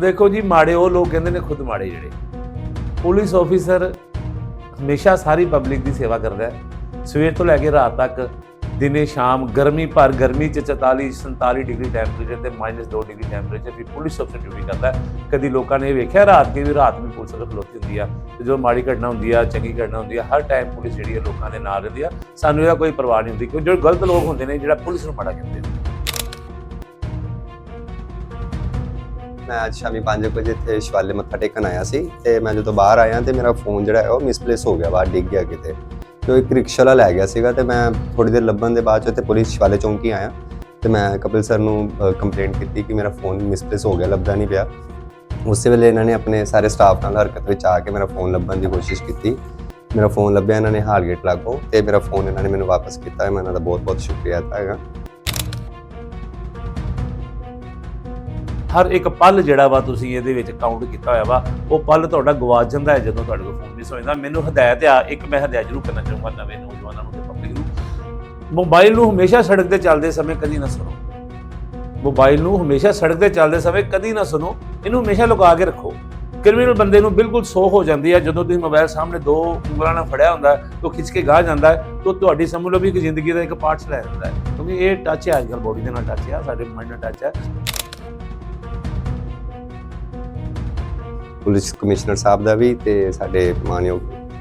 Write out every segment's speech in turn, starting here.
ਦੇਖੋ ਜੀ, ਮਾੜੇ ਉਹ ਲੋਕ ਕਹਿੰਦੇ ਨੇ ਖੁਦ ਮਾੜੇ ਜਿਹੜੇ। ਪੁਲਿਸ ਆਫੀਸਰ ਹਮੇਸ਼ਾ ਸਾਰੀ ਪਬਲਿਕ ਦੀ ਸੇਵਾ ਕਰਦਾ ਹੈ। ਸਵੇਰ ਤੋਂ ਲੈ ਕੇ ਰਾਤ ਤੱਕ, ਦਿਨੇ ਸ਼ਾਮ, ਗਰਮੀ ਭਰ, ਗਰਮੀ ਚ 44 47 ਡਿਗਰੀ ਟੈਂਪਰੇਚਰ ਤੇ -2 ਡਿਗਰੀ ਟੈਂਪਰੇਚਰ ਵੀ ਪੁਲਿਸ ਅਫਸਰ ਡਿਊਟੀ ਕਰਦਾ ਕਦੀ ਲੋਕਾਂ ਨੇ ਇਹ ਵੇਖਿਆ ਰਾਤ ਦੀ ਵੀ ਰਾਤ ਵੀ ਪੁਲਿਸ ਅਫਸਰ ਖਲੋਤੀ ਹੁੰਦੀ ਆ, ਤੇ ਜੋ ਮਾੜੀ ਘਟਨਾ ਹੁੰਦੀ ਆ, ਚੰਗੀ ਘਟਨਾ ਹੁੰਦੀ ਆ, ਹਰ ਟਾਈਮ ਪੁਲਿਸ ਜਿਹੜੀ ਹੈ ਲੋਕਾਂ ਦੇ ਨਾਲ ਰਹਿੰਦੀ ਆ। ਸਾਨੂੰ ਇਹਦਾ ਕੋਈ ਪਰਵਾਹ ਨਹੀਂ ਹੁੰਦੀ, ਕਿਉਂਕਿ ਜਿਹੜੇ ਗਲਤ ਲੋਕ ਹੁੰਦੇ ਨੇ, ਜਿਹੜਾ ਪੁਲਿਸ ਨੂੰ ਮਾੜਾ ਕਹਿੰਦੇ ਨੇ। ਮੈਂ ਅੱਜ ਸ਼ਾਮੀ 5 ਵਜੇ ਇੱਥੇ ਸ਼ਿਵਾਲੇ ਮੱਥਾ ਟੇਕਣ ਆਇਆ ਸੀ ਤੇ ਮੈਂ ਜਦੋਂ ਬਾਹਰ ਆਇਆ ਤੇ ਮੇਰਾ ਫੋਨ ਜਿਹੜਾ ਹੈ ਉਹ ਮਿਸਪਲੇਸ ਹੋ ਗਿਆ, ਬਾਹਰ ਡਿੱਗ ਗਿਆ ਕਿਤੇ। ਤੇ ਉਹ ਇੱਕ ਰਿਕਸ਼ਾ ਵਾਲਾ ਲੈ ਗਿਆ ਸੀਗਾ ਤੇ ਮੈਂ ਥੋੜੀ ਦੇਰ ਲੱਭਣ ਦੇ ਬਾਅਦ 'ਚ ਇੱਥੇ ਪੁਲਿਸ ਸ਼ਿਵਾਲੇ ਚੌਂਕੀ ਆਇਆ ਤੇ ਮੈਂ ਕਪਿਲ ਸਰ ਨੂੰ ਕੰਪਲੇਂਟ ਕੀਤੀ ਕਿ ਮੇਰਾ ਫੋਨ ਮਿਸਪਲੇਸ ਹੋ ਗਿਆ, ਲੱਭਦਾ ਨਹੀਂ ਪਿਆ। ਉਸੇ ਵੇਲੇ ਇਹਨਾਂ ਨੇ ਆਪਣੇ ਸਾਰੇ ਸਟਾਫ ਨਾਲ ਹਰਕਤ ਵਿੱਚ ਆ ਕੇ ਮੇਰਾ ਫੋਨ ਲੱਭਣ ਦੀ ਕੋਸ਼ਿਸ਼ ਕੀਤੀ। ਮੇਰਾ ਫੋਨ ਲੱਭਿਆ, ਇਹਨਾਂ ਨੇ ਹਾਰਗੇਟ ਲਾਗੋ ਤੇ ਮੇਰਾ ਫੋਨ ਇਹਨਾਂ ਨੇ ਮੈਨੂੰ ਵਾਪਸ ਕੀਤਾ। ਮੈਂ ਇਹਨਾਂ ਦਾ ਬਹੁਤ ਬਹੁਤ ਸ਼ੁਕਰੀਆ ਅਦਾ ਹੈਗਾ। ਹਰ ਇੱਕ ਪਲ ਜਿਹੜਾ ਵਾ ਤੁਸੀਂ ਇਹਦੇ ਵਿੱਚ ਕਾਊਂਟ ਕੀਤਾ ਹੋਇਆ ਵਾ, ਉਹ ਪਲ ਤੁਹਾਡਾ ਗਵਾਚ ਜਾਂਦਾ ਹੈ ਜਦੋਂ ਤੁਹਾਡੇ ਕੋਲ ਫੋਨ ਮਿਸ ਸੋਚਦਾ ਮੈਨੂੰ ਹਦਾਇਤ ਆ, ਇੱਕ ਮੈਂ ਹਦਾਇਤ ਜ਼ਰੂਰ ਕਰਨਾ ਚਾਹੂੰਗਾ ਨਵੇਂ ਨੌਜਵਾਨਾਂ ਨੂੰ ਤੇ ਪਬਲਿਕ ਨੂੰ। ਮੋਬਾਈਲ ਨੂੰ ਹਮੇਸ਼ਾ ਸੜਕ ਤੇ ਚੱਲਦੇ ਸਮੇਂ ਕਦੀ ਨਾ ਸੁਣੋ। ਮੋਬਾਈਲ ਨੂੰ ਹਮੇਸ਼ਾ ਸੜਕ ਤੇ ਚੱਲਦੇ ਸਮੇਂ ਕਦੀ ਨਾ ਸੁਣੋ। ਇਹਨੂੰ ਹਮੇਸ਼ਾ ਲੁਕਾ ਕੇ ਰੱਖੋ। ਕ੍ਰਿਮੀਨਲ ਬੰਦੇ ਨੂੰ ਬਿਲਕੁਲ ਸੋ ਹੋ ਜਾਂਦੀ ਹੈ ਜਦੋਂ ਤੁਸੀਂ ਮੋਬਾਈਲ ਸਾਹਮਣੇ ਦੋ ਉਂਗਲਾਂ ਨਾਲ ਫੜਿਆ ਹੁੰਦਾ ਹੈ ਖਿੱਚ ਕੇ ਗਾਹ ਜਾਂਦਾ ਹੈ, ਤਾਂ ਤੁਹਾਡੀ ਸਮਝ ਲਓ ਵੀ ਇੱਕ ਜ਼ਿੰਦਗੀ ਦਾ ਇੱਕ ਪਾਰਟਸ ਲੈ ਜਾਂਦਾ ਹੈ। ਕਿਉਂਕਿ ਇਹ ਟੱਚ ਹੈ ਅੱਜਕੱਲ ਬੋਡੀ ਦੇ ਨਾਲ ਟੱਚ ਹੈ, ਸਾਡੇ ਮਾਈਂਡ ਨਾਲ ਟੱਚ ਹੈ। ਪੁਲਿਸ ਕਮਿਸ਼ਨਰ ਸਾਹਿਬ ਦਾ ਵੀ ਤੇ ਸਾਡੇ ਮਾਨਯੋਗ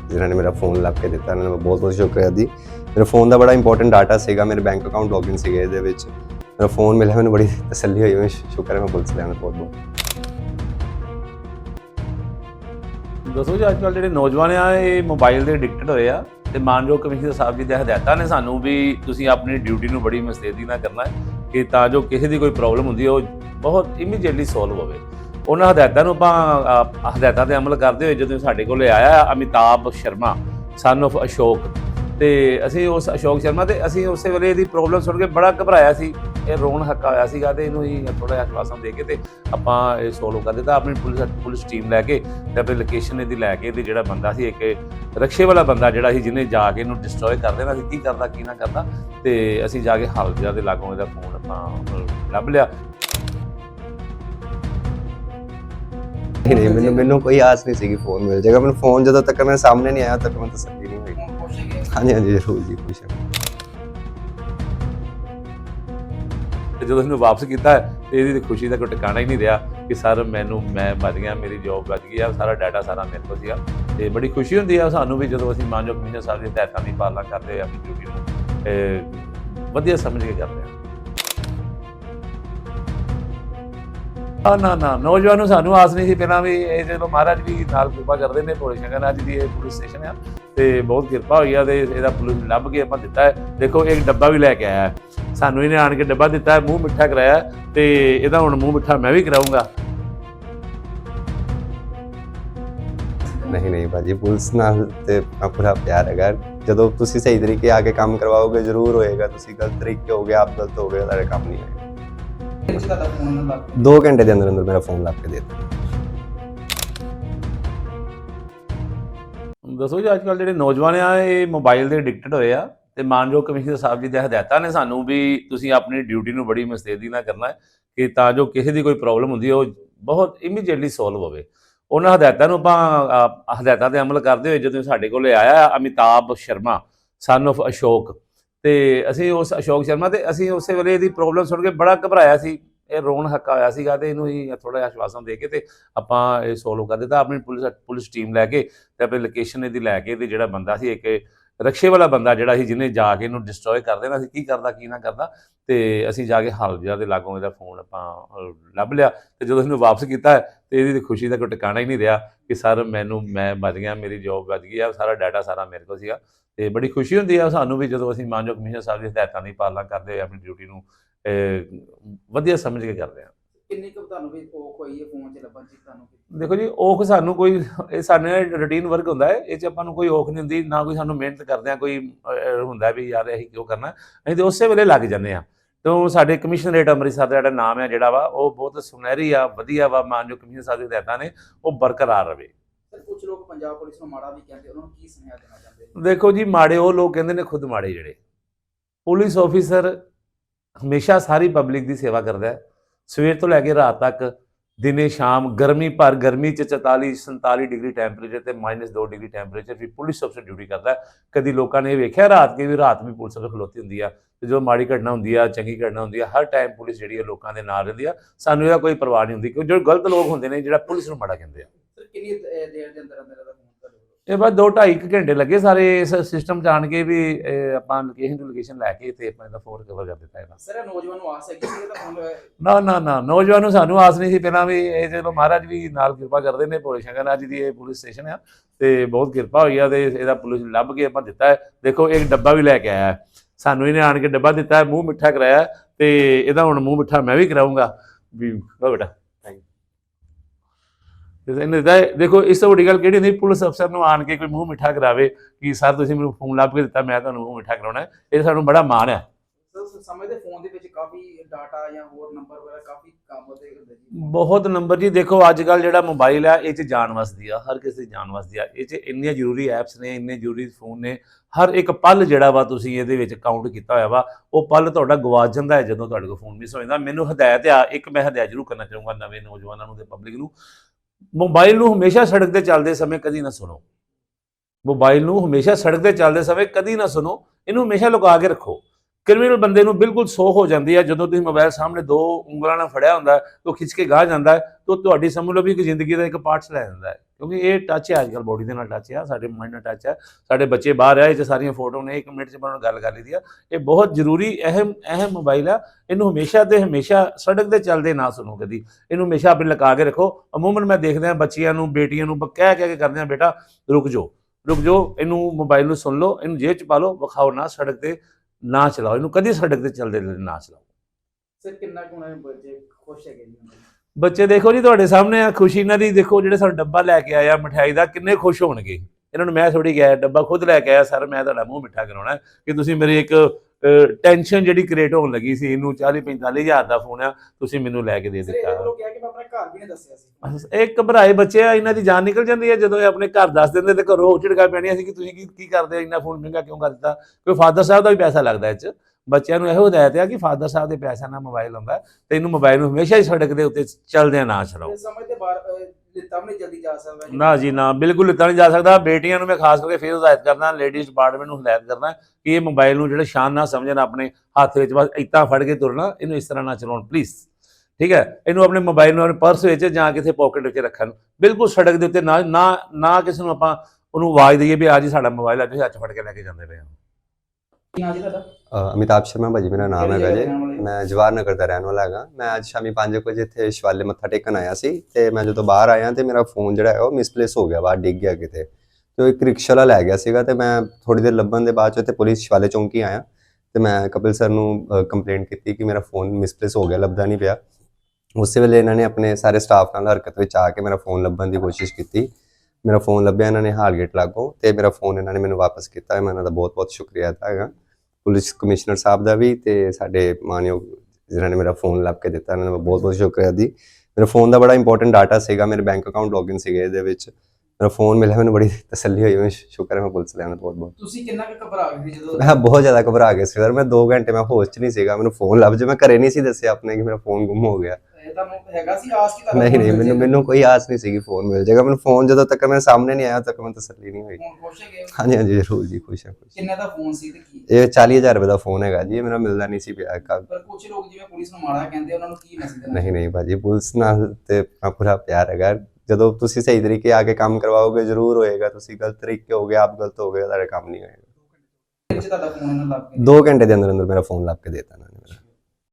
ਜਿਨ੍ਹਾਂ ਨੇ ਮੇਰਾ ਫੋਨ ਲੱਭ ਕੇ ਦਿੱਤਾ, ਉਹਨਾਂ ਦਾ ਬਹੁਤ ਬਹੁਤ ਸ਼ੁਕਰੀਆ ਦੀ ਮੇਰਾ ਫੋਨ ਦਾ ਬੜਾ ਇੰਪੋਰਟੈਂਟ ਡਾਟਾ ਸੀਗਾ, ਮੇਰੇ ਬੈਂਕ ਅਕਾਊਂਟ ਲੌਗਇਨ ਸੀਗੇ ਇਹਦੇ ਵਿੱਚ। ਮੇਰਾ ਫੋਨ ਮਿਲਿਆ, ਮੈਨੂੰ ਬੜੀ ਤਸੱਲੀ ਹੋਈ, ਮੈਂ ਸ਼ੁਕਰ ਹੈ ਮੈਂ ਪੁਲਿਸ ਵਾਲਿਆਂ ਦਾ ਬਹੁਤ ਬਹੁਤ। ਦੱਸੋ ਜੀ ਅੱਜ ਅੱਜਕੱਲ ਜਿਹੜੇ ਨੌਜਵਾਨ ਆ, ਇਹ ਮੋਬਾਈਲ ਦੇ ਐਡਿਕਟਡ ਹੋਏ ਆ ਤੇ ਮਾਨਯੋਗ ਕਮਿਸ਼ਨਰ ਸਾਹਿਬ ਜੀ ਦੇ ਹਦਾਇਤਾਂ ਨੇ ਸਾਨੂੰ ਵੀ ਤੁਸੀਂ ਆਪਣੀ ਡਿਊਟੀ ਨੂੰ ਬੜੀ ਮਸਤੇਦੀ ਨਾਲ ਕਰਨਾ ਹੈ ਕਿ ਤਾਂ ਜੋ ਕਿਸੇ ਦੀ ਕੋਈ ਪ੍ਰੋਬਲਮ ਹੁੰਦੀ ਹੈ, ਉਹ ਬਹੁਤ ਇਮੀਡੀਏਟਲੀ ਸੋਲਵ ਹੋਵੇ। ਉਹਨਾਂ ਹਦਾਇਤਾਂ ਨੂੰ ਆਪਾਂ ਹਦਾਇਤਾਂ ਤੇ ਅਮਲ ਕਰਦੇ ਹੋਏ ਜਦੋਂ ਸਾਡੇ ਕੋਲੇ ਆਇਆ ਅਮਿਤਾਭ ਸ਼ਰਮਾ ਸਨ of ਅਸ਼ੋਕ। ਤੇ ਅਸੀਂ ਉਸ ਅਸ਼ੋਕ ਸ਼ਰਮਾ ਤੇ ਅਸੀਂ ਉਸੇ ਵੇਲੇ ਇਹਦੀ ਪ੍ਰੋਬਲਮ ਸੁਣ ਕੇ ਬੜਾ ਘਬਰਾਇਆ ਸੀ। ਇਹ ਰੋਣ ਹੱਕਾ ਹੋਇਆ ਸੀਗਾ ਤੇ ਇਹਨੂੰ ਹੀ ਥੋੜਾ ਜਿਹਾ ਕਲਾਸਾਂ ਦੇ ਕੇ ਤੇ ਆਪਾਂ ਇਹ ਸੋਲਵ ਕਰ ਦਿੱਤਾ। ਆਪਣੀ ਪੁਲਿਸ ਪੁਲਿਸ ਟੀਮ ਲੈ ਕੇ ਤੇ ਆਪਣੀ ਲੋਕੇਸ਼ਨ ਇਹਦੀ ਲੈ ਕੇ ਤੇ ਜਿਹੜਾ ਬੰਦਾ ਸੀ ਇੱਕ ਰਕਸ਼ੇ ਵਾਲਾ ਬੰਦਾ ਜਿਹੜਾ ਸੀ ਜਿਹਨੇ ਜਾ ਕੇ ਇਹਨੂੰ ਡਿਸਟਰੋਏ ਕਰ ਦੇਣਾ ਸੀ। ਕੀ ਕਰਦਾ, ਕੀ ਨਾ ਕਰਦਾ ਤੇ ਅਸੀਂ ਜਾ ਕੇ ਹਾਲਜਾ ਦੇ ਲਾਗੋਂ ਇਹਦਾ ਫੋਨ ਆਪਾਂ ਲੱਭ ਲਿਆ। ਨਹੀਂ ਨਹੀਂ ਮੈਨੂੰ ਮੈਨੂੰ ਕੋਈ ਆਸ ਨਹੀਂ ਸੀਗੀ ਫੋਨ ਮਿਲ ਜਾਏਗਾ। ਮੈਨੂੰ ਫੋਨ ਜਦੋਂ ਤੱਕ ਮੈਂ ਸਾਹਮਣੇ ਨਹੀਂ ਆਇਆ ਤੱਕ ਮੈਂ ਤਸੱਲੀ ਨਹੀਂ ਹੋਈ। ਹਾਂਜੀ ਹਾਂਜੀ ਜ਼ਰੂਰ ਜੀ ਹਾਂ ਤੇ ਜਦੋਂ ਇਹਨੂੰ ਵਾਪਸ ਕੀਤਾ ਤੇ ਇਹਦੀ ਤਾਂ ਖੁਸ਼ੀ ਦਾ ਕੋਈ ਟਿਕਾਣਾ ਹੀ ਨਹੀਂ ਰਿਹਾ ਕਿ ਸਰ ਮੈਨੂੰ ਮੈਂ ਬਚ ਗਿਆ ਮੇਰੀ ਜੌਬ ਬਚ ਗਈ ਆ ਸਾਰਾ ਡਾਟਾ ਸਾਰਾ ਮੇਰੇ ਕੋਲ ਸੀਗਾ। ਤੇ ਬੜੀ ਖੁਸ਼ੀ ਹੁੰਦੀ ਆ ਸਾਨੂੰ ਵੀ ਜਦੋਂ ਅਸੀਂ ਮਾਨਯੋਗ ਕਮਿਸ਼ਨਰ ਸਾਹਿਬ ਦੀ ਹਦਾਇਤਾਂ ਦੀ ਪਾਲਣਾ ਕਰਦੇ ਆ ਆਪਣੀ ਡਿਊਟੀ ਨੂੰ ਇਹ ਵਧੀਆ ਸਮਝ ਕੇ ਕਰਦੇ ਆ। ਆ ਨਾ ਨਾ ਨੌਜਵਾਨ ਨੂੰ ਸਾਨੂੰ ਆਸ ਨਹੀਂ ਸੀ ਪਹਿਲਾਂ ਵੀ ਇਹ ਜਦੋਂ ਮਹਾਰਾਜ ਵੀ ਨਾਲ ਕਿਰਪਾ ਕਰਦੇ ਨੇ ਭੋਲੇ ਸ਼ੰਕਰ ਅੱਜ ਦੀ ਇਹ ਪੁਲਿਸ ਸਟੇਸ਼ਨ ਆ ਤੇ ਬਹੁਤ ਕਿਰਪਾ ਹੋਈ ਆ ਤੇ ਇਹਦਾ ਪੁਲਿਸ ਲੱਭ ਕੇ ਆਪਾਂ ਦਿੱਤਾ ਹੈ। ਦੇਖੋ ਇੱਕ ਡੱਬਾ ਵੀ ਲੈ ਕੇ ਆਇਆ ਹੈ। ਸਾਨੂੰ ਇਹਨੇ ਆਣ ਕੇ ਡੱਬਾ ਦਿੱਤਾ ਹੈ, ਮੂੰਹ ਮਿੱਠਾ ਕਰਾਇਆ ਤੇ ਇਹਦਾ ਹੁਣ ਮੂੰਹ ਮਿੱਠਾ ਮੈਂ ਵੀ ਕਰਾਉਂਗਾ ਨਹੀਂ ਨਹੀਂ ਭਾਜੀ ਪੁਲਿਸ ਨਾਲ ਤੇ ਆਪਣਾ ਪੂਰਾ ਪਿਆਰ ਹੈਗਾ। ਜਦੋਂ ਤੁਸੀਂ ਸਹੀ ਤਰੀਕੇ ਆ ਕੇ ਕੰਮ ਕਰਵਾਓਗੇ ਜ਼ਰੂਰ ਹੋਏਗਾ। ਤੁਸੀਂ ਗਲਤ ਤਰੀਕੇ ਹੋਗੇ ਆਪ ਗਲਤ ਹੋ ਗਏ ਤੁਹਾਡੇ ਕੰਮ ਨਹੀਂ ਹੋਏਗਾ। ਵਿੱਚ ਤੁਹਾਡਾ ਫੋਨ ਲੱਗ 2 ਘੰਟੇ ਦੇ ਅੰਦਰ ਅੰਦਰ ਮੇਰਾ ਫੋਨ ਲੱਗ ਕੇ ਦੇ ਦਿੱਤਾ। ਦੱਸੋ ਜੀ ਅੱਜਕੱਲ ਜਿਹੜੇ ਨੌਜਵਾਨ ਆ ਇਹ ਮੋਬਾਈਲ ਦੇ ਐਡਿਕਟਡ ਹੋਏ ਆ ਤੇ ਮਾਨਯੋਗ ਕਮਿਸ਼ਨਰ ਸਾਹਿਬ ਜੀ ਦੇ ਹਦਾਇਤਾਂ ਨੇ ਸਾਨੂੰ ਵੀ ਤੁਸੀਂ ਆਪਣੀ ਡਿਊਟੀ ਨੂੰ ਬੜੀ ਮਸਤੈਦੀ ਨਾਲ ਕਰਨਾ ਹੈ ਕਿ ਤਾਂ ਜੋ ਕਿਸੇ ਦੀ ਕੋਈ ਪ੍ਰੋਬਲਮ ਹੁੰਦੀ ਹੈ ਉਹ ਬਹੁਤ ਇਮੀਡੀਏਟਲੀ ਸੋਲਵ ਹੋਵੇ। ਉਹਨਾਂ ਹਦਾਇਤਾਂ ਨੂੰ ਆਪਾਂ ਹਦਾਇਤਾਂ ਤੇ ਅਮਲ ਕਰਦੇ ਹੋਏ ਜਦੋਂ ਸਾਡੇ ਕੋਲੇ ਆਇਆ ਅਮਿਤਾਭ ਸ਼ਰਮਾ ਸਨ of ਅਸ਼ੋਕ ਤੇ ਅਸੀਂ ਉਸ ਅਸ਼ੋਕ ਸ਼ਰਮਾ ਤੇ ਅਸੀਂ ਉਸੇ ਵੇਲੇ ਇਹਦੀ ਪ੍ਰੋਬਲਮ ਸੁਣ ਕੇ ਬੜਾ ਘਬਰਾਇਆ ਸੀ। ਇਹ ਰੋਣ ਹੱਕਾ ਹੋਇਆ ਸੀਗਾ ਤੇ ਇਹਨੂੰ ਹੀ ਥੋੜਾ ਜਿਹਾ ਆਸ਼ਵਾਸਨ ਦੇ ਕੇ ਤੇ ਆਪਾਂ ਇਹ ਸੋਲਵ ਕਰ ਦਿੱਤਾ। ਆਪਣੀ ਪੁਲਿਸ ਪੁਲਿਸ ਟੀਮ ਲੈ ਕੇ ਤੇ ਆਪਣੀ ਲੋਕੇਸ਼ਨ ਇਹਦੀ ਲੈ ਕੇ ਤੇ ਜਿਹੜਾ ਬੰਦਾ ਸੀ ਇੱਕ ਰਕਸ਼ੇ ਵਾਲਾ ਬੰਦਾ ਜਿਹੜਾ ਸੀ, ਜਿਹਨੇ ਜਾ ਕੇ ਇਹਨੂੰ ਡਿਸਟਰੋਏ ਕਰ ਦੇਣਾ ਸੀ, ਕੀ ਕਰਦਾ, ਕੀ ਨਾ ਕਰਦਾ, ਤੇ ਅਸੀਂ ਜਾ ਕੇ ਹਾਲਜਾ ਦੇ ਲਾਗੋਂ ਇਹਦਾ ਫੋਨ ਆਪਾਂ ਲੱਭ ਲਿਆ ਤੇ ਜਦੋਂ ਇਹਨੂੰ ਵਾਪਸ ਕੀਤਾ ਤੇ ਇਹਦੀ ਖੁਸ਼ੀ ਦਾ ਕੋਈ ਟਿਕਾਣਾ ਹੀ ਨਹੀਂ ਰਿਹਾ ਕਿ ਸਰ ਮੈਨੂੰ, ਮੈਂ ਬਚ ਗਿਆ, ਮੇਰੀ ਜੌਬ ਬਚ ਗਈ ਆ, ਸਾਰਾ ਡਾਟਾ ਸਾਰਾ ਮੇਰੇ ਕੋਲ ਸੀਗਾ। ਤੇ ਬੜੀ ਖੁਸ਼ੀ ਹੁੰਦੀ ਆ ਸਾਨੂੰ ਵੀ ਜਦੋਂ ਅਸੀਂ ਮਾਨਯੋਗ ਕਮਿਸ਼ਨਰ ਸਾਹਿਬ ਦੀ ਹਦਾਇਤਾਂ ਦੀ ਪਾਲਣਾ ਕਰਦੇ ਹੋਏ ਆਪਣੀ ਡਿਊਟੀ ਨੂੰ ਵਧੀਆ ਸਮਝ ਕੇ ਕਰਦੇ ਆ ਕਿੰਨੀ ਕੁ ਤੁਹਾਨੂੰ ਵੀ ਔਖ ਹੋਈ ਹੈ ਫੋਨ 'ਚ ਲੱਭਣ 'ਚ ਤੁਹਾਨੂੰ ਦੇਖੋ ਜੀ ਔਖ ਸਾਨੂੰ ਕੋਈ ਇਹ ਸਾਡੇ ਰੂਟੀਨ ਵਰਕ ਹੁੰਦਾ ਹੈ ਇਹ ਚ ਆਪਾਂ ਨੂੰ ਕੋਈ ਔਖ ਨਹੀਂ ਹੁੰਦੀ ਨਾ ਕੋਈ ਸਾਨੂੰ ਮਿਹਨਤ ਕਰਦੇ ਆ ਕੋਈ ਅਹ, ਹੁੰਦਾ ਵੀ ਯਾਰ ਅਸੀਂ ਕਿਉਂ ਕਰਨਾ? ਅਸੀਂ ਤੇ ਉਸੇ ਵੇਲੇ ਲੱਗ ਜਾਂਦੇ ਆ ਤੋਂ ਸਾਡੇ ਕਮਿਸ਼ਨਰੇਟ ਅੰਮ੍ਰਿਤਸਰ ਦਾ ਜਿਹੜਾ ਨਾਮ ਹੈ ਜਿਹੜਾ ਵਾ ਉਹ ਬਹੁਤ ਸੁਨਹਿਰੀ ਆ ਵਧੀਆ ਵਾ ਮਾਨਯੋਗ ਕਮਿਸ਼ਨਰ ਸਾਹਿਬ ਦੀ ਹਦਾਇਤਾਂ ਨੇ ਉਹ ਬਰਕਰਾਰ ਰਵੇ। ਸਰ ਕੁਝ ਲੋਕ ਪੰਜਾਬ ਪੁਲਿਸ ਨੂੰ ਮਾੜਾ ਵੀ ਕਹਿੰਦੇ ਉਹਨਾਂ ਨੂੰ ਕੀ ਸੁਨੇਹਾ ਦੇਣਾ ਚਾਹੁੰਦੇ? ਦੇਖੋ ਜੀ ਮਾੜੇ ਉਹ ਲੋਕ ਕਹਿੰਦੇ ਨੇ ਖੁਦ ਮਾੜੇ ਜਿਹੜੇ। ਪੁਲਿਸ ਆਫੀਸਰ ਹਮੇਸ਼ਾ ਸਾਰੀ ਪਬਲਿਕ ਦੀ ਸੇਵਾ ਕਰਦਾ ਹੈ। ਸਵੇਰ ਤੋਂ ਲੈ ਕੇ ਰਾਤ ਤੱਕ, ਦਿਨੇ ਸ਼ਾਮ, ਗਰਮੀ ਭਰ, ਗਰਮੀ ਚ 44 47 ਡਿਗਰੀ ਟੈਂਪਰੇਚਰ ਤੇ -2 ਡਿਗਰੀ ਟੈਂਪਰੇਚਰ ਵੀ ਪੁਲਿਸ ਅਫਸਰ ਡਿਊਟੀ ਕਰਦਾ। ਕਦੀ ਲੋਕਾਂ ਨੇ ਵੇਖਿਆ, ਰਾਤ ਕੇ ਵੀ ਰਾਤ ਵੀ ਪੁਲਿਸ ਅਫਸਰ ਖਲੋਤੀ ਹੁੰਦੀ ਆ, ਤੇ ਜਦੋਂ ਮਾੜੀ ਘਟਨਾ ਹੁੰਦੀ ਆ, ਚੰਗੀ ਘਟਨਾ ਹੁੰਦੀ ਆ, ਹਰ ਟਾਈਮ ਪੁਲਿਸ ਜਿਹੜੀ ਆ ਲੋਕਾਂ ਦੇ ਨਾਲ ਰਹਿੰਦੀ ਆ। ਸਾਨੂੰ ਇਹਦਾ ਕੋਈ ਪਰਵਾਹ ਨਹੀਂ ਹੁੰਦੀ, ਕਿਉਂਕਿ ਜੋ ਗਲਤ ਲੋਕ ਹੁੰਦੇ ਨੇ, ਜਿਹੜਾ ਪੁਲਿਸ ਨੂੰ ਮਾੜਾ ਕਹਿੰਦੇ ਆ। ਕਿੰਨੀ ਦੇਰ ਦੇ ਅੰਦਰ ਅੰਦਰ ਇਹ ਬਸ 2 2.5 ਘੰਟੇ ਲੱਗੇ ਸਾਰੇ ਇਸ ਸਿਸਟਮ ਜਾਣ ਕੇ ਵੀ ਇਹ ਆਪਾਂ ਲੋਕੇਸ਼ਨ ਟੂ ਲੋਕੇਸ਼ਨ ਲੈ ਕੇ ਤੇ ਆਪਾਂ ਇਹਦਾ ਫੋਨ ਕਵਰ ਕਰ ਦਿੱਤਾ ਇਹਦਾ। ਸਰ ਇਹ ਨੌਜਵਾਨ ਨੂੰ ਆਸ ਹੈਗੀ ਸੀ ਇਹਦਾ ਫੋਨ ਨਾ ਨਾ ਨਾ ਨੌਜਵਾਨ ਨੂੰ ਸਾਨੂੰ ਆਸ ਨਹੀਂ ਸੀ। ਪਹਿਲਾਂ ਵੀ ਇਹ ਜਦੋਂ ਮਹਾਰਾਜ ਵੀ ਨਾਲ ਕਿਰਪਾ ਕਰਦੇ ਨੇ ਭੋਲੇ ਸ਼ੰਕਰ ਅੱਜ ਦੀ ਇਹ ਪੁਲਿਸ ਸਟੇਸ਼ਨ ਆ ਤੇ ਬਹੁਤ ਕਿਰਪਾ ਹੋਈ ਆ ਤੇ ਇਹਦਾ ਪੁਲਿਸ ਲੱਭ ਕੇ ਆਪਾਂ ਦਿੱਤਾ ਹੈ। ਦੇਖੋ ਇੱਕ ਡੱਬਾ ਵੀ ਲੈ ਕੇ ਆਇਆ ਹੈ। ਸਾਨੂੰ ਇਹਨੇ ਆਣ ਕੇ ਡੱਬਾ ਦਿੱਤਾ ਹੈ, ਮੂੰਹ ਮਿੱਠਾ ਕਰਾਇਆ ਹੈ ਤੇ ਇਹਦਾ ਹੁਣ ਮੂੰਹ ਮਿੱਠਾ ਮੈਂ ਵੀ ਕਰਾਉਂਗਾ ਵੀ ਬੇਟਾ। ਤੇ ਇਹਨੇ। ਦੇਖੋ ਇਸ ਤੋਂ ਵੱਡੀ ਗੱਲ ਕਿਹੜੀ ਹੁੰਦੀ? ਪੁਲਿਸ ਅਫਸਰ ਨੂੰ ਆਣ ਕੇ ਕੋਈ ਮੂੰਹ ਮਿੱਠਾ ਕਰਾਵੇ ਕਿ ਸਰ ਤੁਸੀਂ ਮੈਨੂੰ ਫੋਨ ਲੱਭ ਕੇ ਦਿੱਤਾ ਮੈਂ ਤੁਹਾਨੂੰ ਮੂੰਹ ਮਿੱਠਾ ਕਰਾਉਣਾ। ਇਹ ਸਾਨੂੰ ਬੜਾ ਮਾਣ ਹੈ। ਸਰ ਸਮੇਂ ਦੇ ਫੋਨ ਦੇ ਵਿੱਚ ਕਾਫੀ ਡਾਟਾ ਜਾਂ ਹੋਰ ਨੰਬਰ ਵਗੈਰਾ ਕਾਫੀ ਕੰਮ ਉਹਦੇ ਹੁੰਦੇ ਜੀ ਬਹੁਤ ਨੰਬਰ ਜੀ। ਦੇਖੋ ਅੱਜ ਕੱਲ ਜਿਹੜਾ ਮੋਬਾਈਲ ਆ ਇਹ ਚ ਜਾਨ ਵਸਦੀ ਆ ਹਰ ਕਿਸੇ ਦੀ ਜਾਨ ਵਸਦੀ ਆ। ਇਹ ਚ ਇੰਨੀਆਂ ਜ਼ਰੂਰੀ ਐਪਸ ਨੇ ਇੰਨੇ ਜ਼ਰੂਰੀ ਫੋਨ ਨੇ। ਹਰ ਇੱਕ ਪਲ ਜਿਹੜਾ ਵਾ ਤੁਸੀਂ ਇਹਦੇ ਵਿੱਚ ਕਾਊਂਟ ਕੀਤਾ ਹੋਇਆ ਵਾ ਉਹ ਪਲ ਤੁਹਾਡਾ ਗਵਾਚ ਜਾਂਦਾ ਹੈ ਜਦੋਂ ਤੁਹਾਡੇ ਕੋਲ ਫੋਨ ਮਿਸ ਹੋ ਜਾਂਦਾ। ਮੈਨੂੰ ਹਦਾਇਤ ਆ ਇੱਕ ਮੈਂ ਹਦਾਇਤ ਜ਼ਰੂਰ ਕਰਨਾ ਚਾਹੂੰਗਾ ਨਵੇਂ ਨੌਜਵਾਨਾਂ ਨੂੰ ਤੇ ਪਬਲਿਕ ਨੂੰ ਮੋਬਾਈਲ ਨੂੰ ਹਮੇਸ਼ਾ ਸੜਕ ਤੇ ਚੱਲਦੇ ਸਮੇਂ ਕਦੀ ਨਾ ਸੁਣੋ। ਮੋਬਾਈਲ ਨੂੰ ਹਮੇਸ਼ਾ ਸੜਕ ਤੇ ਚੱਲਦੇ ਸਮੇਂ ਕਦੀ ਨਾ ਸੁਣੋ। ਇਹਨੂੰ ਹਮੇਸ਼ਾ ਲੁਕਾ ਕੇ ਰੱਖੋ। ਕ੍ਰਿਮੀਨਲ ਬੰਦੇ ਨੂੰ ਬਿਲਕੁਲ ਸੋਹ ਹੋ ਜਾਂਦੀ ਹੈ ਜਦੋਂ ਤੁਸੀਂ ਮੋਬਾਈਲ ਸਾਹਮਣੇ ਦੋ ਉਂਗਲਾਂ ਨਾਲ ਫੜਿਆ ਹੁੰਦਾ ਹੈ ਖਿੱਚ ਕੇ ਗਾਹ ਜਾਂਦਾ ਹੈ, ਤਾਂ ਤੁਹਾਡੀ ਸਮਝ ਲਓ ਵੀ ਇੱਕ ਜ਼ਿੰਦਗੀ ਦਾ ਇੱਕ ਪਾਰਟਸ ਲੈ ਜਾਂਦਾ ਹੈ। ਕਿਉਂਕਿ ਇਹ ਟੱਚ ਹੈ ਅੱਜਕੱਲ ਬੋਡੀ ਦੇ ਨਾਲ ਟੱਚ ਹੈ, ਸਾਡੇ ਮਾਈਂਡ ਨਾਲ ਟੱਚ ਹੈ, ਸਾਡੇ ਬੱਚੇ ਬਾਹਰ ਆ ਇਹ 'ਚ ਸਾਰੀਆਂ ਫੋਟੋ ਨੇ, ਇੱਕ ਮਿੰਟ 'ਚ ਉਹਨਾਂ ਨਾਲ ਗੱਲ ਕਰ ਲਈਦੀ ਆ ਇਹ ਬਹੁਤ ਜ਼ਰੂਰੀ, ਅਹਿਮ ਅਹਿਮ ਮੋਬਾਈਲ ਆ ਇਹਨੂੰ ਹਮੇਸ਼ਾ ਤੇ ਹਮੇਸ਼ਾ ਸੜਕ ਦੇ ਚੱਲਦੇ ਨਾ ਸੁਣੋ ਕਦੀ। ਇਹਨੂੰ ਹਮੇਸ਼ਾ ਆਪਣੇ ਲਗਾ ਕੇ ਰੱਖੋ। ਅਮੂਮਨ ਮੈਂ ਦੇਖਦਾ ਬੱਚਿਆਂ ਨੂੰ, ਬੇਟੀਆਂ ਨੂੰ ਕਹਿ ਕਹਿ ਕੇ ਕਰਦੇ ਆ ਬੇਟਾ, ਰੁਕ ਜਾਓ ਰੁਕ ਜਾਓ, ਇਹਨੂੰ ਮੋਬਾਈਲ ਨੂੰ ਸੁਣ ਲਓ, ਇਹਨੂੰ ਜੇਬ 'ਚ ਪਾ ਲਓ, ਵਿਖਾਓ ਨਾ ਸੜਕ ਤੇ ਨਾ ਚਲਾਓ ਇਹਨੂੰ ਕਦੀ ਸੜਕ ਤੇ ਚੱਲਦੇ ਨਾ ਚਲਾਓ। ਸਰ ਕਿੰਨਾ ਕੁ ਉਹਨਾਂ ਬੱਚੇ ਖੁਸ਼ ਹੈਗੇ ਜੀ ਉਹਨਾਂ ਦੇ? ਬੱਚੇ ਦੇਖੋ ਜੀ ਤੁਹਾਡੇ ਸਾਹਮਣੇ ਆ ਖੁਸ਼ੀ ਇਹਨਾਂ ਦੀ ਦੇਖੋ ਜਿਹੜੇ ਸਾਨੂੰ ਡੱਬਾ ਲੈ ਕੇ ਆਇਆ ਮਠਿਆਈ ਦਾ ਕਿੰਨੇ ਖੁਸ਼ ਹੋਣਗੇ। ਇਹਨਾਂ ਨੂੰ ਮੈਂ ਥੋੜੀ ਗਿਆ ਡੱਬਾ ਖੁਦ ਲੈ ਕੇ ਆਇਆ ਸਰ ਮੈਂ ਤੁਹਾਡਾ ਮੂੰਹ ਮਿੱਠਾ ਕਰਾਉਣਾ ਕਿ ਤੁਸੀਂ ਮੇਰੀ ਇੱਕ ਟੈਨਸ਼ਨ ਜਿਹੜੀ ਕ੍ਰੀਏਟ ਹੋਣ ਲੱਗੀ ਸੀ ਇਹਨੂੰ 40 45 ਹਜ਼ਾਰ ਦਾ ਫੋਨ ਆ ਤੁਸੀਂ ਮੈਨੂੰ ਲੈ ਕੇ ਦੇ ਦਿੱਤਾ। ਘਰ ਵੀ ਨਹੀਂ ਦੱਸਿਆ ਸੀ। ਇਹ ਘਬਰਾਏ ਬੱਚੇ ਆ ਇਹਨਾਂ ਦੀ ਜਾਨ ਨਿਕਲ ਜਾਂਦੀ ਹੈ ਜਦੋਂ ਇਹ ਆਪਣੇ ਘਰ ਦੱਸ ਦਿੰਦੇ ਤੇ ਘਰੋਂ ਝਿੜਕਾ ਪੈਣੀਆਂ ਸੀ ਕਿ ਤੁਸੀਂ ਕੀ ਕੀ ਕਰਦੇ ਹੋ ਇੰਨਾ ਫੋਨ ਮਹਿੰਗਾ ਕਿਉਂ ਕਰ ਦਿੱਤਾ? ਕੋਈ ਫਾਦਰ ਸਾਹਿਬ ਦਾ ਵੀ ਪੈਸਾ ਲੱਗਦਾ ਇਹ 'ਚ। ਬੱਚਿਆਂ ਨੂੰ ਇਹੋ ਹਦਾਇਤ ਆ ਕਿ ਫਾਦਰ ਸਾਹਿਬ ਦੇ ਪੈਸਾ ਨਾਲ ਮੋਬਾਈਲ ਆਉਂਦਾ ਹੈ ਤੇ ਇਹਨੂੰ ਮੋਬਾਈਲ ਨੂੰ ਹਮੇਸ਼ਾ ਹੀ ਸੜਕ ਦੇ ਉੱਤੇ ਚੱਲਦਿਆਂ ਨਾ ਚਲਾਓ ਤੇ ਸਮੇਂ ਦੇ ਬਾਹਰ ਲਿੱਤਾ ਵੀ ਨਹੀਂ ਜਲਦੀ ਜਾ ਸਕਦਾ। ਨਾ ਜੀ ਨਾ ਬਿਲਕੁਲ ਲਿੱਤਾ ਨਹੀਂ ਜਾ ਸਕਦਾ। ਬੇਟੀਆਂ ਨੂੰ ਮੈਂ ਖਾਸ ਕਰਕੇ ਫਿਰ ਹਦਾਇਤ ਕਰਦਾ ਲੇਡੀਜ਼ ਡਿਪਾਰਟਮੈਂਟ ਨੂੰ ਹਦਾਇਤ ਕਰਦਾ ਕਿ ਇਹ ਮੋਬਾਈਲ ਨੂੰ ਜਿਹੜਾ ਸ਼ਾਨ ਨਾਲ ਸਮਝਣ ਆਪਣੇ ਹੱਥ ਵਿੱਚ ਬਸ ਇੱਦਾਂ ਫੜ ਕੇ ਤੁਰਨਾ ਇਹਨੂੰ ਇਸ ਤਰ੍ਹਾਂ ਨਾ ਚਲਾਉਣ ਪਲੀਜ਼ ਠੀਕ ਹੈ? ਇਹਨੂੰ ਆਪਣੇ ਮੋਬਾਈਲ ਨੂੰ ਆਪਣੇ ਪਰਸ ਵਿੱਚ ਜਾਂ ਕਿਸੇ ਪਾਕਟ ਵਿੱਚ ਰੱਖਣ। ਬਿਲਕੁਲ ਸੜਕ ਦੇ ਉੱਤੇ ਨਾ ਨਾ ਨਾ ਕਿਸੇ ਨੂੰ ਆਪਾਂ ਉਹਨੂੰ ਆਵਾਜ਼ ਦਈਏ ਵੀ ਆ ਜੀ ਸਾਡਾ ਮੋਬਾਈਲ ਅੱਜ ਹੱਥ ਫੜ ਕੇ ਲੈ ਕੇ ਜਾਂਦੇ ਪਏ ਹਾਂ। ਕੀ ਨਾਂ ਜੀ ਤੁਹਾਡਾ? ਅ, ਅਮਿਤਾਭ ਸ਼ਰਮਾ ਭਾਜੀ ਮੇਰਾ ਨਾਮ ਹੈਗਾ ਜੀ? ਮੈਂ ਜਵਾਹਰ ਨਗਰ ਦਾ ਰਹਿਣ ਵਾਲਾ ਹੈਗਾ। ਮੈਂ ਅੱਜ ਸ਼ਾਮੀ 5 ਵਜੇ ਇੱਥੇ ਸ਼ਿਵਾਲੇ ਮੱਥਾ ਟੇਕਣ ਆਇਆ ਸੀ ਤੇ ਮੈਂ ਜਦੋਂ ਬਾਹਰ ਆਇਆ ਤੇ ਮੇਰਾ ਫੋਨ ਜਿਹੜਾ ਹੈ ਉਹ ਮਿਸਪਲੇਸ ਹੋ ਗਿਆ ਬਾਹਰ ਡਿੱਗ ਗਿਆ ਕਿਤੇ। ਤੇ ਉਹ ਇੱਕ ਰਿਕਸ਼ਾ ਵਾਲਾ ਲੈ ਗਿਆ ਸੀਗਾ ਤੇ ਮੈਂ ਥੋੜੀ ਦੇਰ ਲੱਭਣ ਦੇ ਬਾਅਦ ਚ ਤੇ ਪੁਲਿਸ ਸ਼ਿਵਾਲੇ ਚੌਂਕੀ ਆਇਆ ਤੇ ਮੈਂ ਕਪਿਲ ਸਰ ਨੂੰ ਕੰਪਲੇਂਟ ਕੀਤੀ ਕਿ ਮੇਰਾ ਫੋਨ ਮਿਸਪਲੇਸ ਹੋ ਗਿਆ ਲੱਭਦਾ ਨਹੀਂ ਪਿਆ। ਉਸੇ ਵੇਲੇ ਇਹਨਾਂ ਨੇ ਆਪਣੇ ਸਾਰੇ ਸਟਾਫ ਨਾਲ ਹਰਕਤ ਵਿੱਚ ਆ ਕੇ ਮੇਰਾ ਫੋਨ ਲੱਭਣ ਦੀ ਕੋਸ਼ਿਸ਼ ਕੀਤੀ। ਮੇਰਾ ਫੋਨ ਲੱਭਿਆ ਇਹਨਾਂ ਨੇ ਹਾਲਗੇਟ ਲਾਗੋਂ ਤੇ ਮੇਰਾ ਫੋਨ ਇਹਨਾਂ ਨੇ ਮੈਨੂੰ ਵਾਪਸ ਕੀਤਾ ਮੈਂ ਇਹਨਾਂ ਦਾ ਬਹੁਤ ਬਹੁਤ ਸ਼ੁਕਰੀਆ ਅਦਾ ਹੈਗਾ। ਪੁਲਿਸ ਕਮਿਸ਼ਨਰ ਸਾਹਿਬ ਦਾ ਵੀ ਤੇ ਸਾਡੇ ਮਾਨਯੋਗ ਜਿਨ੍ਹਾਂ ਨੇ ਮੇਰਾ ਫੋਨ ਲੱਭ ਕੇ ਦਿੱਤਾ ਇਹਨਾਂ ਦਾ ਬਹੁਤ ਬਹੁਤ ਸ਼ੁਕਰੀਆ ਦੀ ਮੇਰਾ ਫੋਨ ਦਾ ਬੜਾ ਇੰਪੋਰਟੈਂਟ ਡਾਟਾ ਸੀਗਾ ਮੇਰੇ ਬੈਂਕ ਅਕਾਊਂਟ ਲੌਗਇਨ ਸੀਗੇ ਇਹਦੇ ਵਿੱਚ। ਮੇਰਾ ਫੋਨ ਮਿਲਿਆ ਮੈਨੂੰ ਬੜੀ ਤਸੱਲੀ ਹੋਈ ਮੈਂ ਸ਼ੁਕਰ ਹੈ ਮੈਂ ਪੁਲਿਸ ਦਾ ਬਹੁਤ ਬਹੁਤ। ਤੁਸੀਂ ਕਿੰਨਾ ਕੁ ਘਬਰਾ ਗਏ ਜਦੋਂ? ਮੈਂ ਬਹੁਤ ਜ਼ਿਆਦਾ ਘਬਰਾ ਗਿਆ ਸੀ ਯਾਰ ਮੈਂ 2 ਘੰਟੇ ਮੈਂ ਹੋਸ਼ 'ਚ ਨਹੀਂ ਸੀਗਾ ਮੈਨੂੰ ਫੋਨ ਲੱਭ ਜੇ ਮੈਂ ਘਰੇ ਨਹੀਂ ਸੀ ਦੱਸਿਆ ਆਪਣੇ ਕਿ ਮੇਰਾ ਫੋਨ ਗੁੰਮ ਹੋ ਗਿਆ। ਇਹ ਤੁਹਾਨੂੰ ਹੈਗਾ ਸੀ ਆਸ ਕੀ ਨਹੀਂ ਨਹੀਂ ਮੈਨੂੰ ਮੈਨੂੰ ਕੋਈ ਆਸ ਨਹੀਂ ਸੀਗੀ ਫੋਨ ਮਿਲ ਜਾਏਗਾ। ਮੈਨੂੰ ਫੋਨ ਜਦੋਂ ਤੱਕ ਮੇਰੇ ਸਾਹਮਣੇ ਨਹੀਂ ਆਇਆ ਉਦੋਂ ਤੱਕ ਮੈਨੂੰ ਤਸੱਲੀ ਨਹੀਂ ਹੋਈ। ਫੋਨ ਖੁਸ਼ ਹੈਗੇ ਹਾਂਜੀ ਹਾਂਜੀ ਜ਼ਰੂਰ ਜੀ ਖੁਸ਼ ਹਾਂ ਖੁਸ਼ ਕਿੰਨੇ ਦਾ ਫੋਨ ਸੀ ਤੇ ਕੀ? ਇਹ 40000 ਰੁਪਏ ਦਾ ਫੋਨ ਹੈਗਾ ਜੀ ਇਹ ਮੇਰਾ ਮਿਲਦਾ ਨਹੀਂ ਸੀ ਪਿਆ ਕੱਲ੍ਹ। ਪਰ ਕੁਝ ਲੋਕ ਜਿਵੇਂ ਪੁਲਿਸ ਨੂੰ ਮਾੜਾ ਕਹਿੰਦੇ ਉਹਨਾਂ ਨੂੰ ਕੀ ਮੈਸੇਜ ਦੇਣਾ? ਨਹੀਂ ਨਹੀਂ ਭਾਜੀ ਪੁਲਿਸ ਨਾਲ ਤੇ ਆਪਣਾ ਪੂਰਾ ਪਿਆਰ ਹੈਗਾ। ਜਦੋਂ ਤੁਸੀਂ ਸਹੀ ਤਰੀਕੇ ਆ ਕੇ ਕੰਮ ਕਰਵਾਓਗੇ ਜ਼ਰੂਰ ਹੋਏਗਾ। ਤੁਸੀਂ ਗਲਤ ਤਰੀਕੇ ਹੋਗੇ ਆਪ ਗਲਤ ਹੋਗੇ ਤੁਹਾਡਾ ਕੰਮ ਨਹੀਂ ਹੋਏਗਾ। ਵਿੱਚ ਤੁਹਾਡਾ ਫੋਨ ਇਹਨਾਂ ਲੱਗ ਗਿਆ? 2 ਘੰਟੇ ਦੇ ਅੰਦਰ ਅੰਦਰ ਮੇਰਾ ਫੋਨ ਲੱਭ ਕੇ ਦੇਤਾ ਨੇ। ਮੇਰਾ